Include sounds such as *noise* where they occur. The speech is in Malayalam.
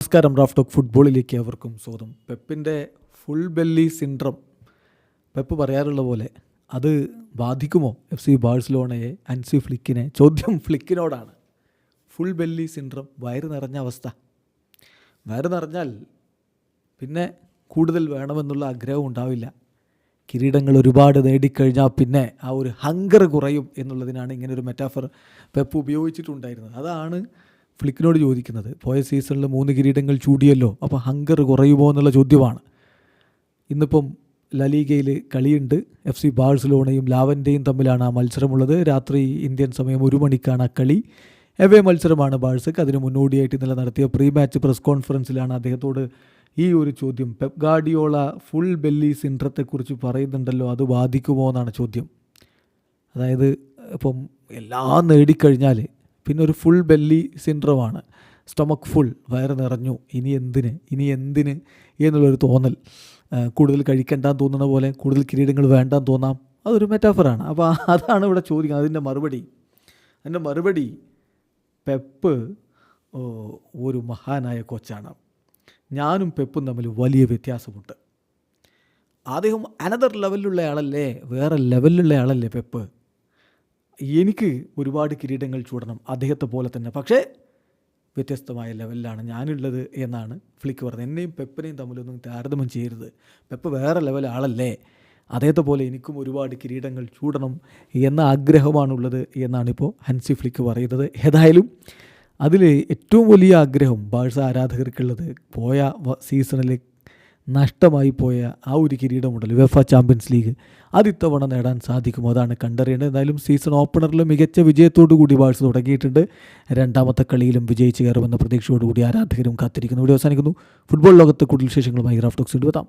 നമസ്കാരം റാഫ് ടോക്ക് ഫുട്ബോളിലേക്ക് അവർക്കും സ്വാഗതം. പെപ്പിന്റെ ഫുൾ ബെല്ലി സിൻഡ്രം പെപ്പ് പറയാറുള്ള പോലെ അത് ബാധിക്കുമോ? എഫ് സി ബാഴ്സലോണയെ അൻസി ഫ്ലിക്കിനെ? ചോദ്യം ഫ്ലിക്കിനോടാണ്. ഫുൾ ബെല്ലി സിൻഡ്രം വയറ് നിറഞ്ഞ അവസ്ഥ. വയറ് നിറഞ്ഞാൽ പിന്നെ കൂടുതൽ വേണമെന്നുള്ള ആഗ്രഹം ഉണ്ടാവില്ല. കിരീടങ്ങൾ ഒരുപാട് നേടിക്കഴിഞ്ഞാൽ പിന്നെ ആ ഒരു ഹങ്കർ കുറയും എന്നുള്ളതിനാണ് ഇങ്ങനൊരു മെറ്റാഫർ പെപ്പ് ഉപയോഗിച്ചിട്ടുണ്ടായിരുന്നത്. അതാണ് ഫ്ലിക്കിനോട് ചോദിക്കുന്നത് പോയ സീസണിൽ മൂന്ന് കിരീടങ്ങൾ ചൂടിയല്ലോ അപ്പോൾ ഹങ്കർ കുറയുമോ എന്നുള്ള ചോദ്യമാണ്. ഇന്നിപ്പം ലലീഗയിൽ കളിയുണ്ട്. എഫ് സി ബാഴ്സലോണയും ലാവന്റെയും തമ്മിലാണ് ആ മത്സരമുള്ളത്. രാത്രി ഇന്ത്യൻ സമയം ഒരു മണിക്കാണ് ആ കളി. എവേ മത്സരമാണ് ബാഴ്സക്ക്. അതിന് മുന്നോടിയായിട്ട് ഇന്നലെ നടത്തിയ പ്രീ മാച്ച് പ്രസ് കോൺഫറൻസിലാണ് അദ്ദേഹത്തോട് ഈ ഒരു ചോദ്യം. പെപ് ഗാഡിയോള ഫുൾ ബെല്ലി സിൻഡ്രത്തെക്കുറിച്ച് പറയുന്നുണ്ടല്ലോ അത് ബാധിക്കുമോ? എന്നാണ് ചോദ്യം. അതായത് ഇപ്പം എല്ലാം നേടിക്കഴിഞ്ഞാൽ പിന്നെ ഒരു ഫുൾ ബെല്ലി സിൻഡ്രമാണ് സ്റ്റൊമക്ക് ഫുൾ വയറ് നിറഞ്ഞു. ഇനി എന്തിന്? ഇനി എന്തിന്? എന്നുള്ളൊരു തോന്നൽ. കൂടുതൽ കഴിക്കണ്ടാന്ന് തോന്നുന്ന പോലെ കൂടുതൽ കിരീടങ്ങൾ വേണ്ടാന്ന് തോന്നാം. അതൊരു മെറ്റാഫറാണ് അപ്പോൾ *laughs* അതാണ് ഇവിടെ ചോദിക്കുന്നത്. അതിന്റെ മറുപടി. അതിന്റെ മറുപടി പെപ്പ് ഒരു മഹാനായ കോച്ചാണ്. ഞാനും പെപ്പും തമ്മിൽ വലിയ വ്യത്യാസമുണ്ട്. അദ്ദേഹം അനദർ ലെവലിലുള്ള ആളല്ലേ? വേറെ ലെവലിലുള്ള ആളല്ലേ പെപ്പ്? എനിക്ക് ഒരുപാട് കിരീടങ്ങൾ ചൂടണം അദ്ദേഹത്തെ പോലെ തന്നെ. പക്ഷേ വ്യത്യസ്തമായ ലെവലിലാണ് ഞാനുള്ളത് എന്നാണ് ഫ്ലിക്ക് പറഞ്ഞത് എന്നെയും പെപ്പിനെയും തമ്മിലൊന്നും താരതമ്യം ചെയ്യരുത്. പെപ്പ് വേറെ ലെവൽ ആളല്ലേ? അദ്ദേഹത്തെ പോലെ എനിക്കും ഒരുപാട് കിരീടങ്ങൾ ചൂടണം എന്ന ആഗ്രഹമാണുള്ളത് എന്നാണിപ്പോൾ ഹൻസി ഫ്ലിക്ക് പറയുന്നത്. ഏതായാലും അതിൽ ഏറ്റവും വലിയ ആഗ്രഹം ബാഴ്സ ആരാധകർക്കുള്ളത് പോയ സീസണിൽ നഷ്ടമായി പോയ ആ ഒരു കിരീടമുണ്ടല്ലോ വെഫ ചാമ്പ്യൻസ് ലീഗ് അത് ഇത്തവണ നേടാൻ സാധിക്കും അതാണ് കണ്ടറിയേണ്ടത്. എന്തായാലും സീസൺ ഓപ്പണറിൽ മികച്ച വിജയത്തോടു കൂടി ബാഴ്സ തുടങ്ങിയിട്ടുണ്ട്. രണ്ടാമത്തെ കളിയിലും വിജയിച്ച് കയറുമെന്ന പ്രതീക്ഷയോടുകൂടി ആരാധകരും കാത്തിരിക്കുന്നു. ഇവിടെ അവസാനിക്കുന്നു. ഫുട്ബോൾ ലോകത്തെ കൂടുതൽ വിശേഷങ്ങളുമായി റാഫ്റ്റോക്സ് എത്താം.